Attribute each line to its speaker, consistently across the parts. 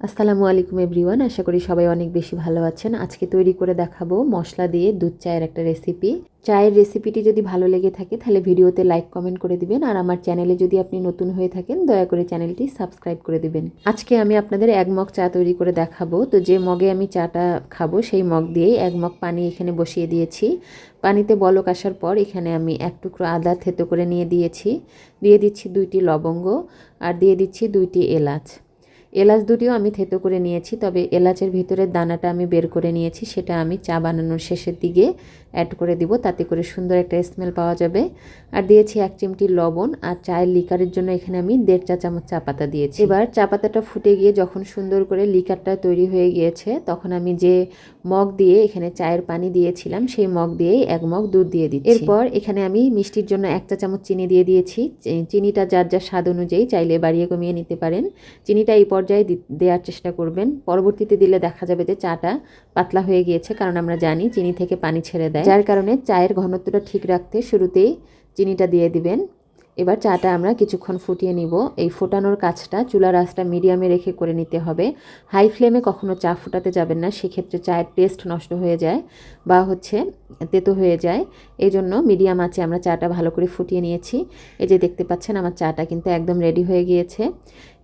Speaker 1: আসসালামু আলাইকুম এভরিওয়ান, আশা করি সবাই অনেক বেশি ভালো আছেন। আজকে তৈরি করে দেখাবো মশলা দিয়ে দুধ চায়ের একটা রেসিপি। চায়ের রেসিপিটি যদি ভালো লেগে থাকে, তাহলে ভিডিওতে লাইক, কমেন্ট করে দিবেন। আর আমার চ্যানেলে যদি আপনি নতুন হয়ে থাকেন, দয়া করে চ্যানেলটি সাবস্ক্রাইব করে দিবেন। আজকে আমি আপনাদের এক মগ চা তৈরি করে দেখাবো। তো যে মগে আমি চাটা খাব, সেই মগ দিয়েই এক মগ পানি এখানে বসিয়ে দিয়েছি। পানিতে বলক আসার পর এখানে আমি এক টুকরো আদা থেতো করে নিয়ে দিয়েছি। দিয়ে দিচ্ছি দুইটি লবঙ্গ আর দিয়ে দিচ্ছি দুইটি এলাচ। এলাচ দুটিও আমি থেতো করে নিয়েছি, তবে এলাচের ভিতরের দানাটা আমি বের করে নিয়েছি, সেটা আমি চা বানানোর শেষের দিকে অ্যাড করে দিব, তাতে করে সুন্দর একটা স্মেল পাওয়া যাবে। আর দিয়েছি এক চিমটি লবণ আর চায়ের লিকারের জন্য এখানে আমি দেড় চা চামচ চা পাতা দিয়েছি। এবার চা পাতাটা ফুটে গিয়ে যখন সুন্দর করে লিকারটা তৈরি হয়ে গিয়েছে, তখন আমি যে মগ দিয়ে এখানে চায়ের পানি দিয়েছিলাম, সেই মগ দিয়েই এক মগ দুধ দিয়ে দিচ্ছি। এরপর এখানে আমি মিষ্টির জন্য এক চা চামচ চিনি দিয়ে দিয়েছি। চিনিটা যার যার স্বাদ অনুযায়ী চাইলে বাড়িয়ে কমিয়ে নিতে পারেন। চিনিটা এই পর্যায়ে দেওয়ার চেষ্টা করবেন। পরবর্তীতে দিলে দেখা যাবে যে চাটা পাতলা হয়ে গিয়েছে, কারণ আমরা জানি চিনি থেকে পানি ছেড়ে যার কারণে চায়ের ঘনত্বটা ঠিক রাখতে শুরুতেই চিনিটা দিয়ে দিবেন। এবার চাটা আমরা কিছুক্ষণ ফুটিয়ে নিব। এই ফোটানোর কাজটা চুলার আঁচটা মিডিয়ামে রেখে করে নিতে হবে। হাই ফ্লেমে কখনো চা ফুটাতে যাবেন না, সেক্ষেত্রে চায়ের টেস্ট নষ্ট হয়ে যায় বা হচ্ছে তেতো হয়ে যায়। এই জন্য মিডিয়াম আছে আমরা চাটা ভালো করে ফুটিয়ে নিয়েছি। এই যে দেখতে পাচ্ছেন, আমার চাটা কিন্তু একদম রেডি হয়ে গিয়েছে।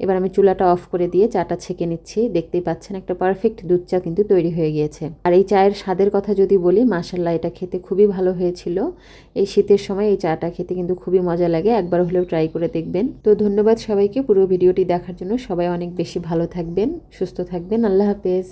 Speaker 1: এবার আমি চুলাটা অফ করে দিয়ে চাটা ছেঁকে নিচ্ছি। দেখতেই পাচ্ছেন, একটা পারফেক্ট দুধ চা কিন্তু তৈরি হয়ে গিয়েছে। আর এই চায়ের স্বাদের কথা যদি বলি মাসাল্লাহ এটা খেতে খুবই ভালো হয়েছিল। এই শীতের সময় এই চাটা খেতে কিন্তু খুবই মজা লাগে। একবার হলেও ট্রাই করে দেখবেন। তো ধন্যবাদ সবাইকে। পুরো ভিডিওটি দেখার জন্য সবাই অনেক বেশি ভালো থাকবেন, সুস্থ থাকবেন। আল্লাহ হাফেজ।